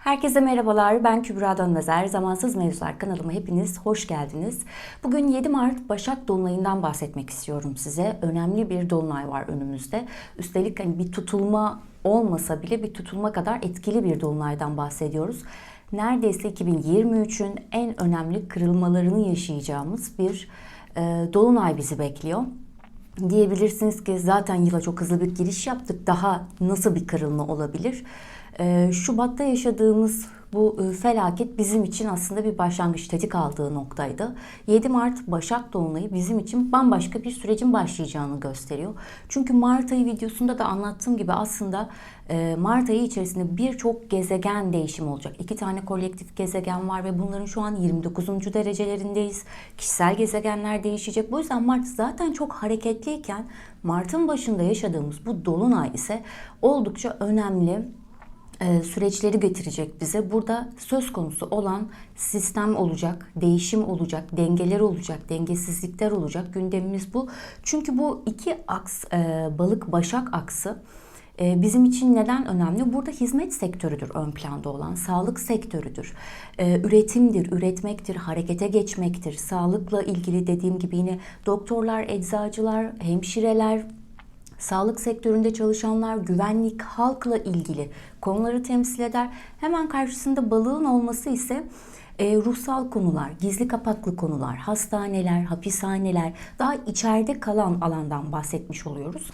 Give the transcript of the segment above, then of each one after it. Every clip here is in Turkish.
Herkese merhabalar. Ben Kübra Dönmezer. Zamansız Mevzular kanalıma hepiniz hoş geldiniz. Bugün 7 Mart Başak Dolunay'ından bahsetmek istiyorum size. Önemli bir dolunay var önümüzde. Üstelik hani bir tutulma olmasa bile bir tutulma kadar etkili bir dolunaydan bahsediyoruz. Neredeyse 2023'ün en önemli kırılmalarını yaşayacağımız bir e, dolunay bizi bekliyor. Diyebilirsiniz ki zaten yıla çok hızlı bir giriş yaptık. Daha nasıl bir kırılma olabilir? Ee, Şubat'ta yaşadığımız bu e, felaket bizim için aslında bir başlangıç tetik aldığı noktaydı. 7 Mart Başak Dolunayı bizim için bambaşka bir sürecin başlayacağını gösteriyor. Çünkü Mart ayı videosunda da anlattığım gibi aslında e, Mart ayı içerisinde birçok gezegen değişim olacak. İki tane kolektif gezegen var ve bunların şu an 29. derecelerindeyiz. Kişisel gezegenler değişecek. Bu yüzden Mart zaten çok hareketliyken Mart'ın başında yaşadığımız bu dolunay ise oldukça önemli süreçleri getirecek bize. Burada söz konusu olan sistem olacak, değişim olacak, dengeler olacak, dengesizlikler olacak. Gündemimiz bu. Çünkü bu iki aks, e, balık başak aksı e, bizim için neden önemli? Burada hizmet sektörüdür ön planda olan, sağlık sektörüdür, üretimdir, üretmektir, harekete geçmektir. Sağlıkla ilgili dediğim gibi yine doktorlar, eczacılar, hemşireler, sağlık sektöründe çalışanlar, güvenlik, halkla ilgili konuları temsil eder. Hemen karşısında balığın olması ise e, ruhsal konular, gizli kapaklı konular, hastaneler, hapishaneler, daha içeride kalan alandan bahsetmiş oluyoruz.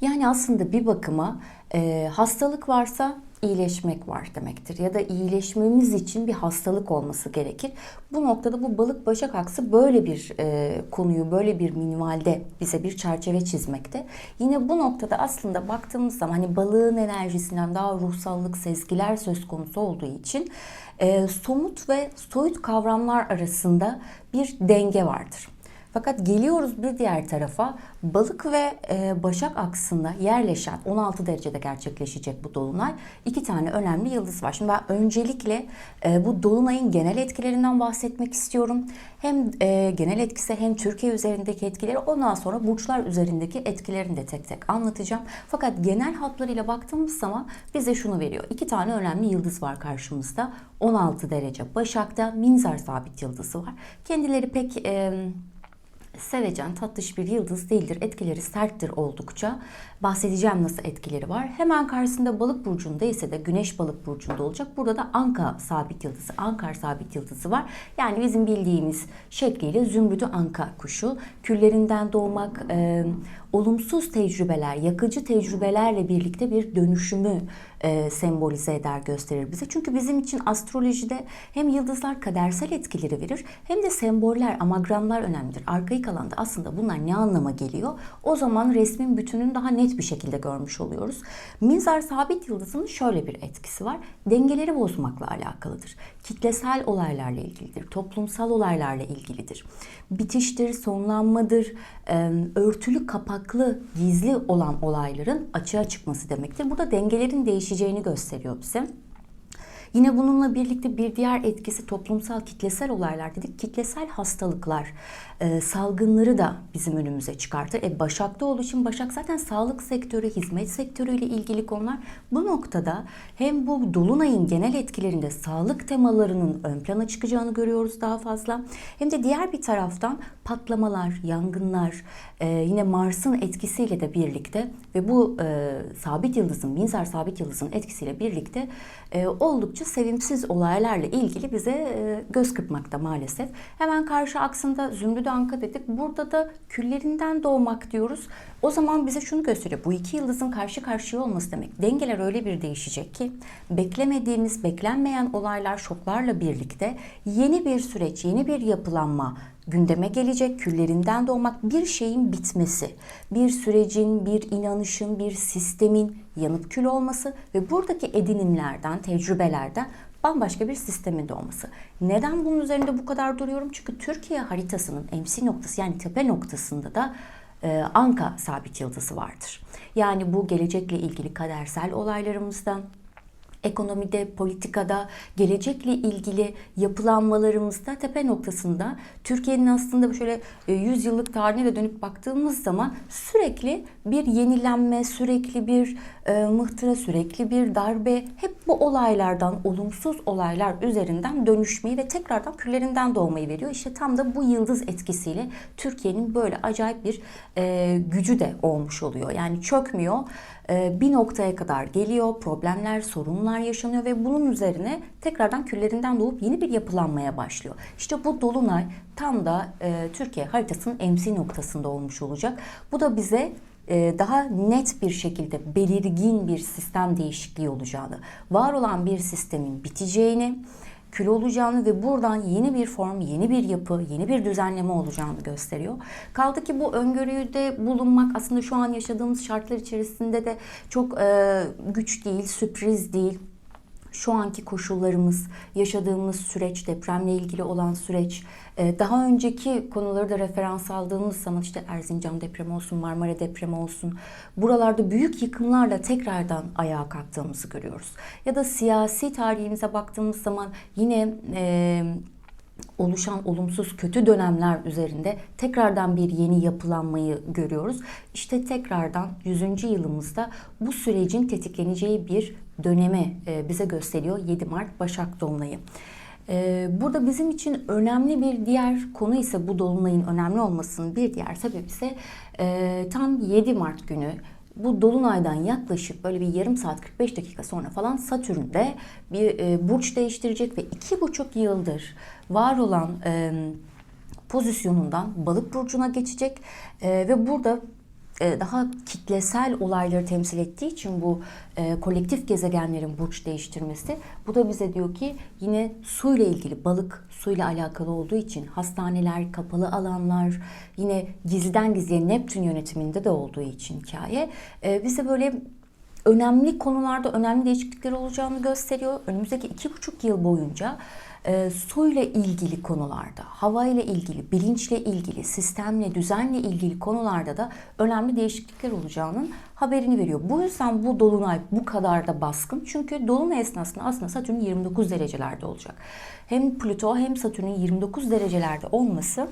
Yani aslında bir bakıma e, hastalık varsa iyileşmek var demektir. Ya da iyileşmemiz için bir hastalık olması gerekir. Bu noktada bu balık başak aksı böyle bir e, konuyu böyle bir minvalde bize bir çerçeve çizmekte. Yine bu noktada aslında baktığımız zaman hani balığın enerjisinden daha ruhsallık, sezgiler söz konusu olduğu için e, somut ve soyut kavramlar arasında bir denge vardır. Fakat geliyoruz bir diğer tarafa balık ve e, başak aksında yerleşen 16 derecede gerçekleşecek bu dolunay. iki tane önemli yıldız var. Şimdi ben öncelikle e, bu dolunayın genel etkilerinden bahsetmek istiyorum. Hem e, genel etkisi hem Türkiye üzerindeki etkileri ondan sonra burçlar üzerindeki etkilerini de tek tek anlatacağım. Fakat genel hatlarıyla baktığımız zaman bize şunu veriyor. İki tane önemli yıldız var karşımızda. 16 derece Başak'ta Minzar sabit yıldızı var. Kendileri pek... E, sevecen, tatlış bir yıldız değildir. Etkileri serttir oldukça. Bahsedeceğim nasıl etkileri var. Hemen karşısında balık burcunda ise de güneş balık burcunda olacak. Burada da Anka sabit yıldızı, Ankar sabit yıldızı var. Yani bizim bildiğimiz şekliyle zümrüdü Anka kuşu. Küllerinden doğmak, e, olumsuz tecrübeler, yakıcı tecrübelerle birlikte bir dönüşümü e, sembolize eder, gösterir bize. Çünkü bizim için astrolojide hem yıldızlar kadersel etkileri verir hem de semboller, amagramlar önemlidir. Arkaik alanda aslında bunlar ne anlama geliyor? O zaman resmin bütününü daha net bir şekilde görmüş oluyoruz. Mizar sabit yıldızının şöyle bir etkisi var. Dengeleri bozmakla alakalıdır. Kitlesel olaylarla ilgilidir. Toplumsal olaylarla ilgilidir. Bitiştir, sonlanmadır, örtülü kapaklı, gizli olan olayların açığa çıkması demektir. Burada dengelerin değişeceğini gösteriyor bize. Yine bununla birlikte bir diğer etkisi toplumsal kitlesel olaylar dedik. Kitlesel hastalıklar, e, salgınları da bizim önümüze çıkartır. E, Başak'ta olduğu için Başak zaten sağlık sektörü, hizmet sektörüyle ilgili konular. Bu noktada hem bu Dolunay'ın genel etkilerinde sağlık temalarının ön plana çıkacağını görüyoruz daha fazla. Hem de diğer bir taraftan patlamalar, yangınlar, e, yine Mars'ın etkisiyle de birlikte ve bu e, sabit yıldızın, Binzer sabit yıldızın etkisiyle birlikte e, oldukça sevimsiz olaylarla ilgili bize e, göz kırpmakta maalesef. Hemen karşı aksında Zümrüt Anka dedik. Burada da küllerinden doğmak diyoruz. O zaman bize şunu gösteriyor. Bu iki yıldızın karşı karşıya olması demek. Dengeler öyle bir değişecek ki beklemediğimiz, beklenmeyen olaylar, şoklarla birlikte yeni bir süreç, yeni bir yapılanma gündeme gelecek. Küllerinden doğmak bir şeyin bitmesi, bir sürecin, bir inanışın, bir sistemin yanıp kül olması ve buradaki edinimlerden, tecrübelerden bambaşka bir sistemin doğması. Neden bunun üzerinde bu kadar duruyorum? Çünkü Türkiye haritasının MC noktası yani tepe noktasında da e, Anka sabit yıldızı vardır. Yani bu gelecekle ilgili kadersel olaylarımızdan, ekonomide, politikada, gelecekle ilgili yapılanmalarımızda tepe noktasında Türkiye'nin aslında şöyle e, 100 yıllık tarihine de dönüp baktığımız zaman sürekli bir yenilenme, sürekli bir e, mıhtıra, sürekli bir darbe hep bu olaylardan, olumsuz olaylar üzerinden dönüşmeyi ve tekrardan küllerinden doğmayı veriyor. İşte tam da bu yıldız etkisiyle Türkiye'nin böyle acayip bir e, gücü de olmuş oluyor. Yani çökmüyor e, bir noktaya kadar geliyor, problemler, sorunlar yaşanıyor ve bunun üzerine tekrardan küllerinden doğup yeni bir yapılanmaya başlıyor. İşte bu dolunay tam da e, Türkiye haritasının MC noktasında olmuş olacak. Bu da bize daha net bir şekilde belirgin bir sistem değişikliği olacağını, var olan bir sistemin biteceğini, kül olacağını ve buradan yeni bir form, yeni bir yapı, yeni bir düzenleme olacağını gösteriyor. Kaldı ki bu öngörüde bulunmak aslında şu an yaşadığımız şartlar içerisinde de çok e, güç değil, sürpriz değil şu anki koşullarımız, yaşadığımız süreç, depremle ilgili olan süreç, e, daha önceki konuları da referans aldığımız zaman işte Erzincan depremi olsun, Marmara depremi olsun, buralarda büyük yıkımlarla tekrardan ayağa kalktığımızı görüyoruz. Ya da siyasi tarihimize baktığımız zaman yine e, oluşan olumsuz kötü dönemler üzerinde tekrardan bir yeni yapılanmayı görüyoruz. İşte tekrardan 100. yılımızda bu sürecin tetikleneceği bir dönemi e, bize gösteriyor 7 Mart Başak Dolunayı. E, burada bizim için önemli bir diğer konu ise bu dolunayın önemli olmasının bir diğer sebebi ise e, tam 7 Mart günü bu dolunaydan yaklaşık böyle bir yarım saat 45 dakika sonra falan Satürn'de bir e, burç değiştirecek ve iki buçuk yıldır var olan pozisyonundan balık burcuna geçecek ve burada daha kitlesel olayları temsil ettiği için bu e, kolektif gezegenlerin burç değiştirmesi bu da bize diyor ki yine suyla ilgili balık suyla alakalı olduğu için hastaneler, kapalı alanlar yine gizliden gizliye Neptün yönetiminde de olduğu için hikaye e, bize böyle önemli konularda önemli değişiklikler olacağını gösteriyor. Önümüzdeki iki buçuk yıl boyunca e, suyla ilgili konularda, havayla ilgili, bilinçle ilgili, sistemle, düzenle ilgili konularda da önemli değişiklikler olacağının haberini veriyor. Bu yüzden bu dolunay bu kadar da baskın. Çünkü dolunay esnasında aslında Satürn 29 derecelerde olacak. Hem Plüto hem Satürn'ün 29 derecelerde olması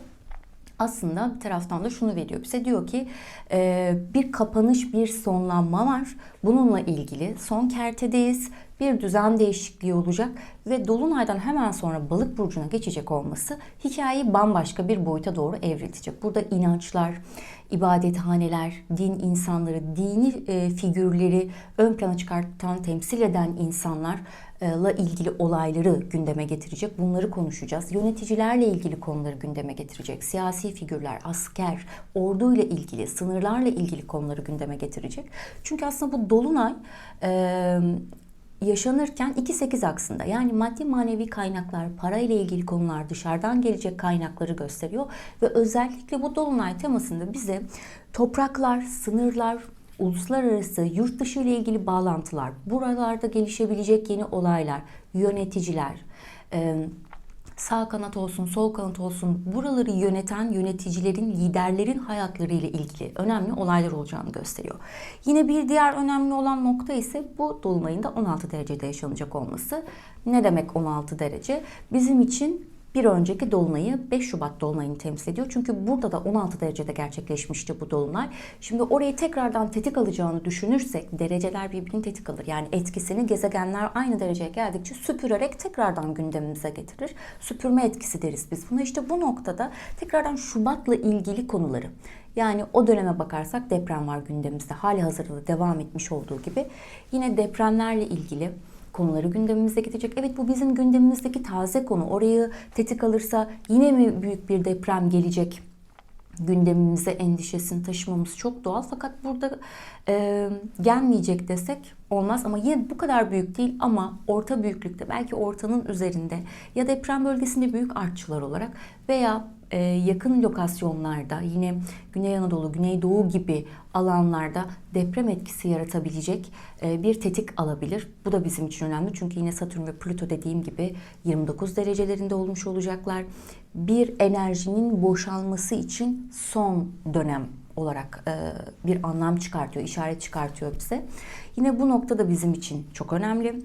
aslında bir taraftan da şunu veriyor bize. Diyor ki e, bir kapanış bir sonlanma var. Bununla ilgili son kertedeyiz. Bir düzen değişikliği olacak ve Dolunay'dan hemen sonra balık burcuna geçecek olması hikayeyi bambaşka bir boyuta doğru evriltecek. Burada inançlar, ibadethaneler, din insanları, dini e, figürleri ön plana çıkartan, temsil eden insanlarla ilgili olayları gündeme getirecek. Bunları konuşacağız. Yöneticilerle ilgili konuları gündeme getirecek. Siyasi figürler, asker, orduyla ilgili, sınırlarla ilgili konuları gündeme getirecek. Çünkü aslında bu dolunay e, yaşanırken 2-8 aksında yani maddi manevi kaynaklar, para ile ilgili konular, dışarıdan gelecek kaynakları gösteriyor ve özellikle bu dolunay temasında bize topraklar, sınırlar, uluslararası, yurt dışı ile ilgili bağlantılar, buralarda gelişebilecek yeni olaylar, yöneticiler, sağ kanat olsun, sol kanat olsun buraları yöneten yöneticilerin, liderlerin hayatları ile ilgili önemli olaylar olacağını gösteriyor. Yine bir diğer önemli olan nokta ise bu dolunayın da 16 derecede yaşanacak olması. Ne demek 16 derece? Bizim için bir önceki dolunayı 5 Şubat dolunayını temsil ediyor. Çünkü burada da 16 derecede gerçekleşmişti bu dolunay. Şimdi orayı tekrardan tetik alacağını düşünürsek dereceler birbirini tetik alır. Yani etkisini gezegenler aynı dereceye geldikçe süpürerek tekrardan gündemimize getirir. Süpürme etkisi deriz biz buna. İşte bu noktada tekrardan Şubat'la ilgili konuları yani o döneme bakarsak deprem var gündemimizde. Hali hazırda devam etmiş olduğu gibi. Yine depremlerle ilgili konuları gündemimize gidecek. Evet bu bizim gündemimizdeki taze konu. Orayı tetik alırsa yine mi büyük bir deprem gelecek? gündemimize endişesini taşımamız çok doğal. Fakat burada e, gelmeyecek desek olmaz ama yine bu kadar büyük değil ama orta büyüklükte belki ortanın üzerinde ya deprem bölgesinde büyük artçılar olarak veya e, yakın lokasyonlarda yine Güney Anadolu, Güneydoğu gibi alanlarda deprem etkisi yaratabilecek e, bir tetik alabilir. Bu da bizim için önemli çünkü yine Satürn ve Plüto dediğim gibi 29 derecelerinde olmuş olacaklar. Bir enerjinin boşalması için son dönem olarak e, bir anlam çıkartıyor, işaret çıkartıyor bize. Yine bu nokta da bizim için çok önemli.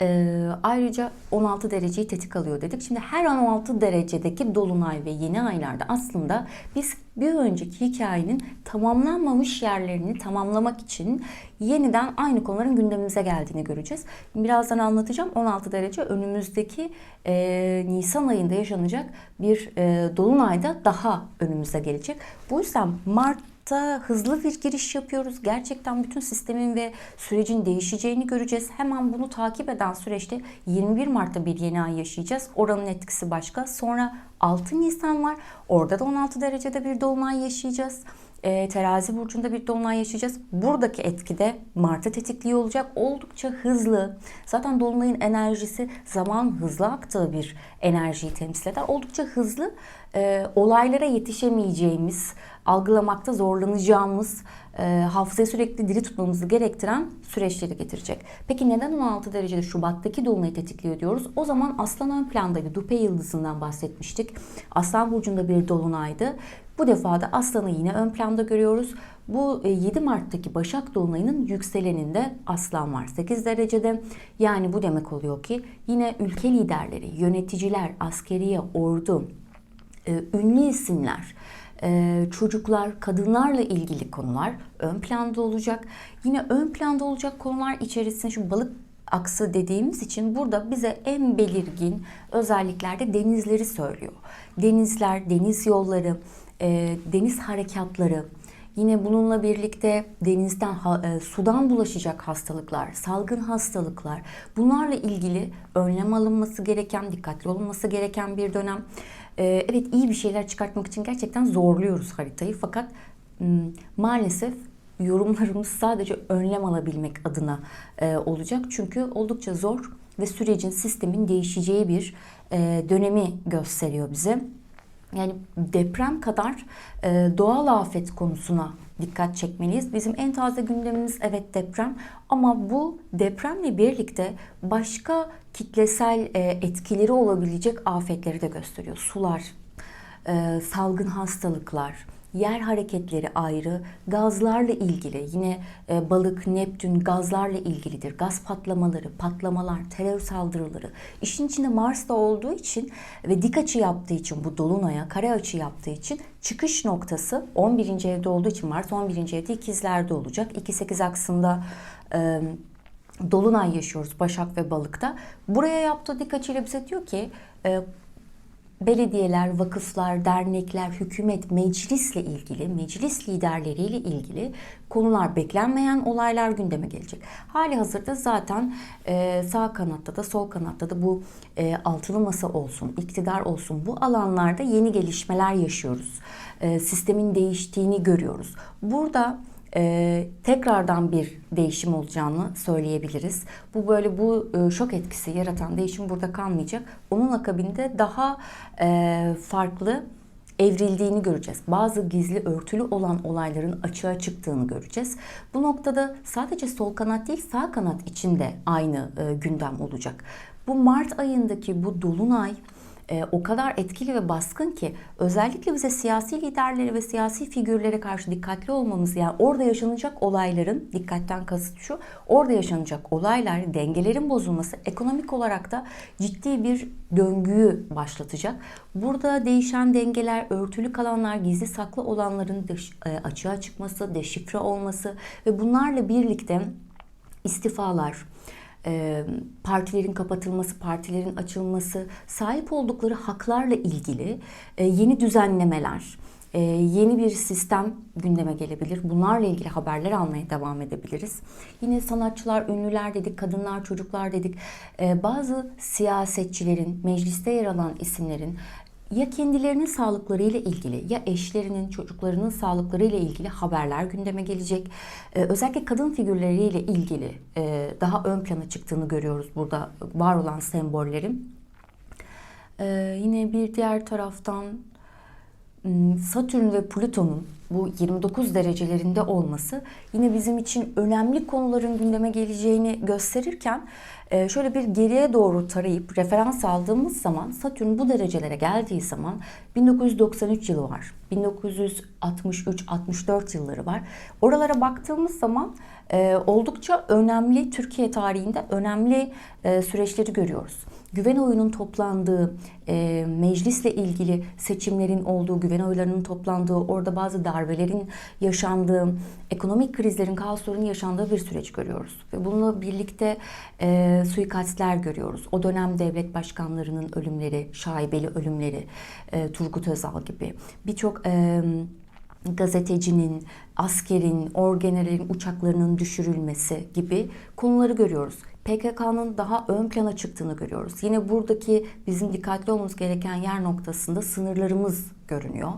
Ee, ayrıca 16 dereceyi tetik alıyor dedik. Şimdi her 16 derecedeki dolunay ve yeni aylarda aslında biz bir önceki hikayenin tamamlanmamış yerlerini tamamlamak için yeniden aynı konuların gündemimize geldiğini göreceğiz. Birazdan anlatacağım. 16 derece önümüzdeki e, Nisan ayında yaşanacak bir e, dolunayda daha önümüze gelecek. Bu yüzden Mart Mart'ta hızlı bir giriş yapıyoruz. Gerçekten bütün sistemin ve sürecin değişeceğini göreceğiz. Hemen bunu takip eden süreçte 21 Mart'ta bir yeni ay yaşayacağız. Oranın etkisi başka. Sonra 6 Nisan var. Orada da 16 derecede bir dolunay yaşayacağız. E, terazi burcunda bir dolunay yaşayacağız. Buradaki etkide Mart'ı tetikliyor olacak. Oldukça hızlı. Zaten dolunayın enerjisi zaman hızlı aktığı bir enerjiyi temsil eder. Oldukça hızlı e, olaylara yetişemeyeceğimiz, algılamakta zorlanacağımız, e, hafızayı sürekli diri tutmamızı gerektiren süreçleri getirecek. Peki neden 16 derecede Şubat'taki dolunayı tetikliyor diyoruz? O zaman Aslan ön plandaydı. Dupe yıldızından bahsetmiştik. Aslan burcunda bir dolunaydı. Bu defa da Aslan'ı yine ön planda görüyoruz. Bu 7 Mart'taki Başak Dolunay'ının yükseleninde Aslan var 8 derecede. Yani bu demek oluyor ki yine ülke liderleri, yöneticiler, askeriye, ordu, ünlü isimler, çocuklar, kadınlarla ilgili konular ön planda olacak. Yine ön planda olacak konular içerisinde şu balık aksı dediğimiz için burada bize en belirgin özelliklerde denizleri söylüyor. Denizler, deniz yolları, deniz harekatları, Yine bununla birlikte denizden, sudan bulaşacak hastalıklar, salgın hastalıklar, bunlarla ilgili önlem alınması gereken, dikkatli olunması gereken bir dönem. Evet iyi bir şeyler çıkartmak için gerçekten zorluyoruz haritayı fakat maalesef yorumlarımız sadece önlem alabilmek adına olacak. Çünkü oldukça zor ve sürecin, sistemin değişeceği bir dönemi gösteriyor bize. Yani deprem kadar doğal afet konusuna dikkat çekmeliyiz. Bizim en taze gündemimiz evet deprem ama bu depremle birlikte başka kitlesel etkileri olabilecek afetleri de gösteriyor. Sular, salgın hastalıklar, yer hareketleri ayrı, gazlarla ilgili yine e, balık, Neptün gazlarla ilgilidir. Gaz patlamaları, patlamalar, terör saldırıları. İşin içinde Mars da olduğu için ve dik açı yaptığı için bu dolunaya kare açı yaptığı için çıkış noktası 11. evde olduğu için Mars 11. evde ikizlerde olacak. 2-8 aksında e, Dolunay yaşıyoruz Başak ve Balık'ta. Buraya yaptığı dik açıyla bize diyor ki e, belediyeler, vakıflar, dernekler, hükümet, meclisle ilgili, meclis liderleriyle ilgili konular beklenmeyen olaylar gündeme gelecek. Hali hazırda zaten e, sağ kanatta da sol kanatta da bu e, altılı masa olsun, iktidar olsun bu alanlarda yeni gelişmeler yaşıyoruz. E, sistemin değiştiğini görüyoruz. Burada e, tekrardan bir değişim olacağını söyleyebiliriz. Bu böyle bu e, şok etkisi yaratan değişim burada kalmayacak. Onun akabinde daha e, farklı evrildiğini göreceğiz. Bazı gizli örtülü olan olayların açığa çıktığını göreceğiz. Bu noktada sadece sol kanat değil sağ kanat içinde aynı e, gündem olacak. Bu Mart ayındaki bu dolunay e, o kadar etkili ve baskın ki özellikle bize siyasi liderlere ve siyasi figürlere karşı dikkatli olmamız yani orada yaşanacak olayların dikkatten kasıt şu orada yaşanacak olaylar dengelerin bozulması ekonomik olarak da ciddi bir döngüyü başlatacak. Burada değişen dengeler, örtülü kalanlar, gizli saklı olanların dış, e, açığa çıkması, deşifre olması ve bunlarla birlikte istifalar, partilerin kapatılması, partilerin açılması, sahip oldukları haklarla ilgili yeni düzenlemeler, yeni bir sistem gündeme gelebilir. Bunlarla ilgili haberler almaya devam edebiliriz. Yine sanatçılar, ünlüler dedik, kadınlar, çocuklar dedik. Bazı siyasetçilerin, mecliste yer alan isimlerin ya kendilerinin sağlıklarıyla ilgili ya eşlerinin, çocuklarının sağlıklarıyla ilgili haberler gündeme gelecek. Ee, özellikle kadın figürleriyle ilgili e, daha ön plana çıktığını görüyoruz burada var olan sembollerin. Ee, yine bir diğer taraftan Satürn ve Plüton'un bu 29 derecelerinde olması yine bizim için önemli konuların gündeme geleceğini gösterirken e, şöyle bir geriye doğru tarayıp referans aldığımız zaman Satürn bu derecelere geldiği zaman 1993 yılı var. 1963-64 yılları var. Oralara baktığımız zaman e, oldukça önemli Türkiye tarihinde önemli e, süreçleri görüyoruz. Güven oyunun toplandığı, e, meclisle ilgili seçimlerin olduğu, güven oylarının toplandığı, orada bazı darbelerin yaşandığı, ekonomik krizlerin, kaosların yaşandığı bir süreç görüyoruz. Ve bununla birlikte e, suikastler görüyoruz. O dönem devlet başkanlarının ölümleri, şaibeli ölümleri, e, Turgut Özal gibi birçok... E, gazetecinin, askerin, orgenerin uçaklarının düşürülmesi gibi konuları görüyoruz. PKK'nın daha ön plana çıktığını görüyoruz. Yine buradaki bizim dikkatli olmamız gereken yer noktasında sınırlarımız görünüyor.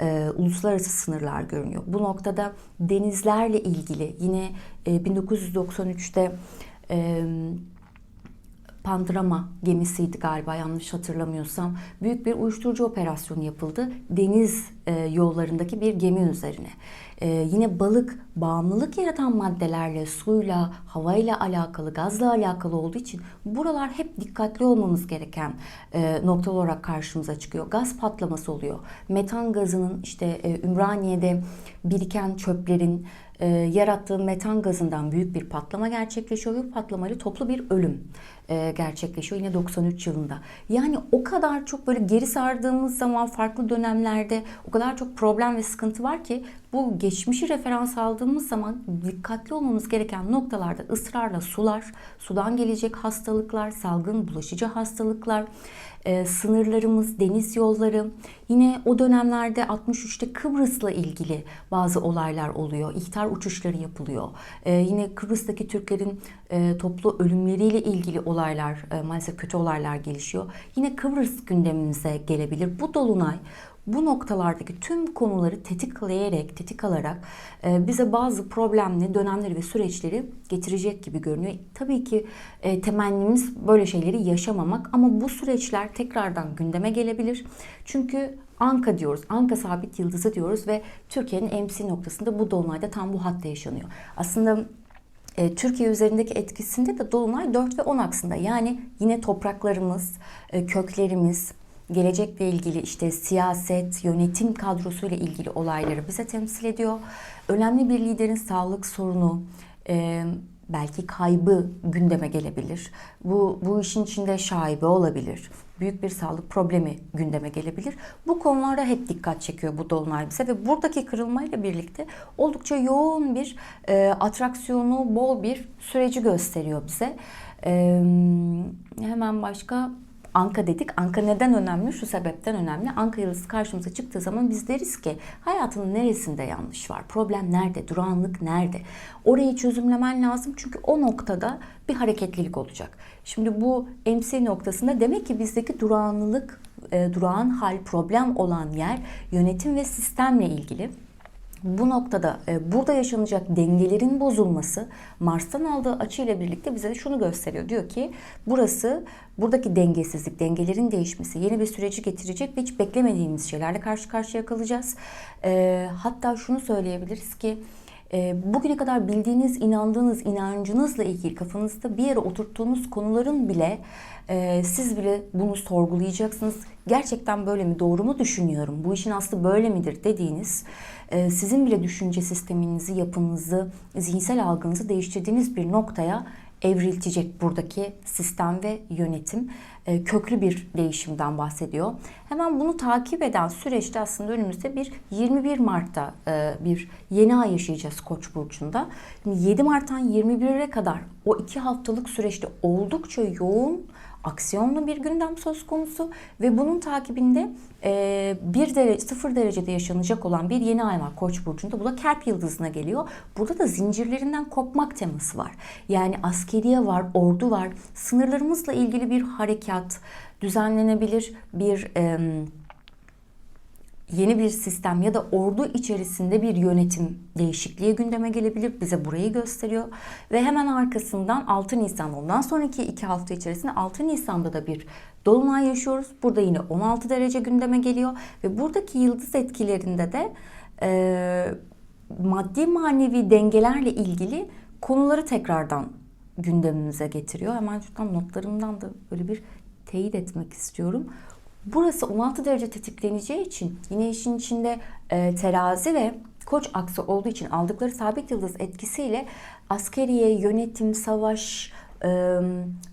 Ee, uluslararası sınırlar görünüyor. Bu noktada denizlerle ilgili yine e, 1993'te e, Pandrama gemisiydi galiba yanlış hatırlamıyorsam. Büyük bir uyuşturucu operasyonu yapıldı. Deniz e, yollarındaki bir gemi üzerine. E, yine balık bağımlılık yaratan maddelerle, suyla, havayla alakalı, gazla alakalı olduğu için buralar hep dikkatli olmamız gereken e, noktalar olarak karşımıza çıkıyor. Gaz patlaması oluyor. Metan gazının işte e, Ümraniye'de biriken çöplerin e, yarattığı metan gazından büyük bir patlama gerçekleşiyor ve patlamayla toplu bir ölüm e, gerçekleşiyor yine 93 yılında. Yani o kadar çok böyle geri sardığımız zaman farklı dönemlerde o kadar çok problem ve sıkıntı var ki bu geçmişi referans aldığımız zaman dikkatli olmamız gereken noktalarda ısrarla sular, sudan gelecek hastalıklar, salgın bulaşıcı hastalıklar, e, sınırlarımız, deniz yolları. Yine o dönemlerde 63'te Kıbrıs'la ilgili bazı olaylar oluyor. İhtar uçuşları yapılıyor. E, yine Kıbrıs'taki Türklerin e, toplu ölümleriyle ilgili olaylar, e, maalesef kötü olaylar gelişiyor. Yine Kıbrıs gündemimize gelebilir. Bu dolunay bu noktalardaki tüm konuları tetikleyerek, tetik alarak e, bize bazı problemli dönemleri ve süreçleri getirecek gibi görünüyor. Tabii ki e, temennimiz böyle şeyleri yaşamamak ama bu süreçler tekrardan gündeme gelebilir. Çünkü Anka diyoruz, Anka sabit yıldızı diyoruz ve Türkiye'nin MC noktasında bu dolunayda tam bu hatta yaşanıyor. Aslında e, Türkiye üzerindeki etkisinde de Dolunay 4 ve 10 aksında. Yani yine topraklarımız, e, köklerimiz, gelecekle ilgili işte siyaset, yönetim kadrosuyla ilgili olayları bize temsil ediyor. Önemli bir liderin sağlık sorunu, e, belki kaybı gündeme gelebilir. Bu, bu işin içinde şaibe olabilir. Büyük bir sağlık problemi gündeme gelebilir. Bu konularda hep dikkat çekiyor bu dolunay bize ve buradaki kırılmayla birlikte oldukça yoğun bir e, atraksiyonu, bol bir süreci gösteriyor bize. E, hemen başka Anka dedik. Anka neden önemli? Şu sebepten önemli. Anka yıldızı karşımıza çıktığı zaman biz deriz ki hayatının neresinde yanlış var? Problem nerede? Durağanlık nerede? Orayı çözümlemen lazım çünkü o noktada bir hareketlilik olacak. Şimdi bu MC noktasında demek ki bizdeki durağanlılık, e, durağan hal, problem olan yer yönetim ve sistemle ilgili. Bu noktada e, burada yaşanacak dengelerin bozulması Mars'tan aldığı açıyla birlikte bize de şunu gösteriyor. Diyor ki burası buradaki dengesizlik, dengelerin değişmesi yeni bir süreci getirecek ve hiç beklemediğimiz şeylerle karşı karşıya kalacağız. E, hatta şunu söyleyebiliriz ki e, bugüne kadar bildiğiniz, inandığınız inancınızla ilgili kafanızda bir yere oturttuğunuz konuların bile e, siz bile bunu sorgulayacaksınız. Gerçekten böyle mi, doğru mu düşünüyorum, bu işin aslı böyle midir dediğiniz, sizin bile düşünce sisteminizi, yapınızı, zihinsel algınızı değiştirdiğiniz bir noktaya evriltecek buradaki sistem ve yönetim. E, köklü bir değişimden bahsediyor. Hemen bunu takip eden süreçte aslında önümüzde bir 21 Mart'ta e, bir yeni ay yaşayacağız Koç burcunda. 7 Mart'tan 21'e kadar o iki haftalık süreçte oldukça yoğun aksiyonlu bir gündem söz konusu ve bunun takibinde e, bir derece, sıfır derecede yaşanacak olan bir yeni ay var Koç burcunda. Bu da Kerp yıldızına geliyor. Burada da zincirlerinden kopmak teması var. Yani askeriye var, ordu var. Sınırlarımızla ilgili bir harekat, düzenlenebilir bir e, yeni bir sistem ya da ordu içerisinde bir yönetim değişikliği gündeme gelebilir. Bize burayı gösteriyor. Ve hemen arkasından 6 Nisan ondan sonraki 2 hafta içerisinde 6 Nisan'da da bir dolunay yaşıyoruz. Burada yine 16 derece gündeme geliyor ve buradaki yıldız etkilerinde de e, maddi manevi dengelerle ilgili konuları tekrardan gündemimize getiriyor. Hemen şuradan notlarımdan da böyle bir teyit etmek istiyorum. Burası 16 derece tetikleneceği için yine işin içinde e, terazi ve koç aksı olduğu için aldıkları sabit yıldız etkisiyle askeriye, yönetim, savaş, e,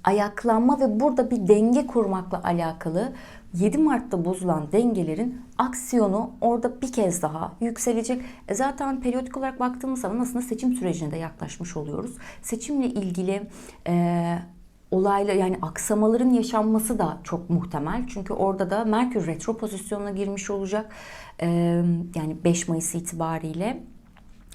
ayaklanma ve burada bir denge kurmakla alakalı 7 Mart'ta bozulan dengelerin aksiyonu orada bir kez daha yükselecek. E zaten periyodik olarak baktığımız zaman aslında seçim sürecine de yaklaşmış oluyoruz. Seçimle ilgili e, olayla yani aksamaların yaşanması da çok muhtemel. Çünkü orada da Merkür retro pozisyonuna girmiş olacak. E, yani 5 Mayıs itibariyle.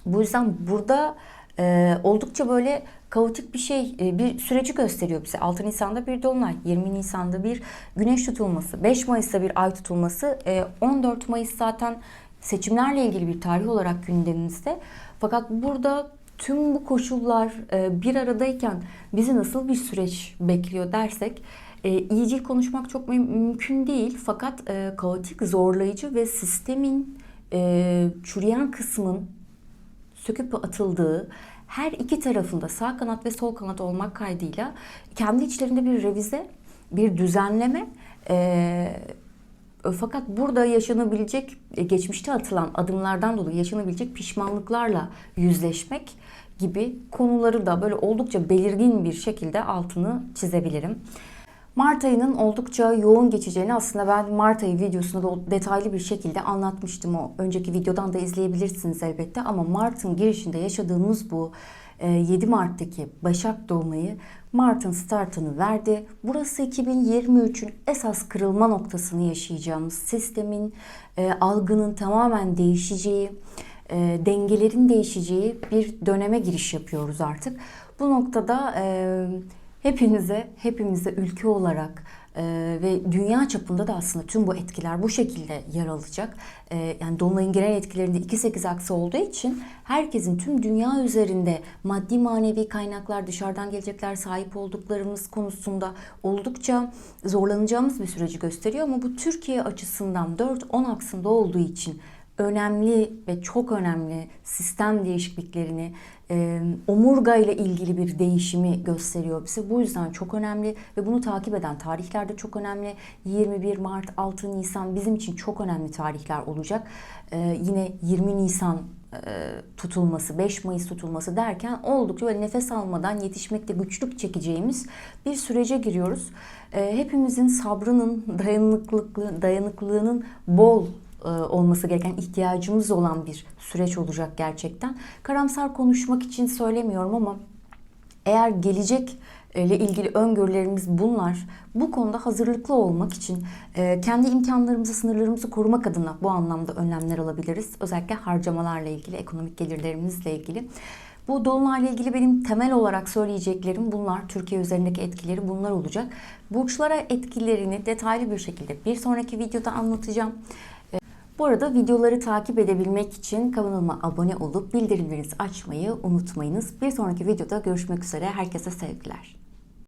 Bu yüzden burada e, oldukça böyle kaotik bir şey, e, bir süreci gösteriyor bize. 6 Nisan'da bir dolunay, 20 Nisan'da bir güneş tutulması, 5 Mayıs'ta bir ay tutulması, e, 14 Mayıs zaten seçimlerle ilgili bir tarih olarak gündemimizde. Fakat burada tüm bu koşullar e, bir aradayken bizi nasıl bir süreç bekliyor dersek e, iyicil konuşmak çok müm- mümkün değil. Fakat e, kaotik, zorlayıcı ve sistemin e, çürüyen kısmın söküp atıldığı her iki tarafında sağ kanat ve sol kanat olmak kaydıyla kendi içlerinde bir revize, bir düzenleme e, fakat burada yaşanabilecek, e, geçmişte atılan adımlardan dolayı yaşanabilecek pişmanlıklarla yüzleşmek gibi konuları da böyle oldukça belirgin bir şekilde altını çizebilirim. Mart ayının oldukça yoğun geçeceğini aslında ben Mart ayı videosunda da detaylı bir şekilde anlatmıştım. O önceki videodan da izleyebilirsiniz elbette ama Mart'ın girişinde yaşadığımız bu e, 7 Mart'taki Başak Dolunay'ı Mart'ın startını verdi. Burası 2023'ün esas kırılma noktasını yaşayacağımız sistemin, e, algının tamamen değişeceği, e, dengelerin değişeceği bir döneme giriş yapıyoruz artık. Bu noktada e, hepinize, hepimize ülke olarak e, ve dünya çapında da aslında tüm bu etkiler bu şekilde yer alacak. E, yani Dolunay'ın genel etkilerinde 2-8 aksı olduğu için herkesin tüm dünya üzerinde maddi manevi kaynaklar, dışarıdan gelecekler, sahip olduklarımız konusunda oldukça zorlanacağımız bir süreci gösteriyor. Ama bu Türkiye açısından 4-10 aksında olduğu için önemli ve çok önemli sistem değişikliklerini, e, omurga ile ilgili bir değişimi gösteriyor bize. Bu yüzden çok önemli ve bunu takip eden tarihler de çok önemli. 21 Mart, 6 Nisan bizim için çok önemli tarihler olacak. E, yine 20 Nisan e, tutulması, 5 Mayıs tutulması derken oldukça böyle nefes almadan yetişmekte güçlük çekeceğimiz bir sürece giriyoruz. E, hepimizin sabrının, dayanıklılığı, dayanıklılığının bol olması gereken ihtiyacımız olan bir süreç olacak gerçekten. Karamsar konuşmak için söylemiyorum ama eğer gelecek ile ilgili öngörülerimiz bunlar. Bu konuda hazırlıklı olmak için e, kendi imkanlarımızı, sınırlarımızı korumak adına bu anlamda önlemler alabiliriz. Özellikle harcamalarla ilgili, ekonomik gelirlerimizle ilgili. Bu dolunayla ilgili benim temel olarak söyleyeceklerim bunlar. Türkiye üzerindeki etkileri bunlar olacak. Burçlara etkilerini detaylı bir şekilde bir sonraki videoda anlatacağım. Bu arada videoları takip edebilmek için kanalıma abone olup bildirimlerinizi açmayı unutmayınız. Bir sonraki videoda görüşmek üzere. Herkese sevgiler.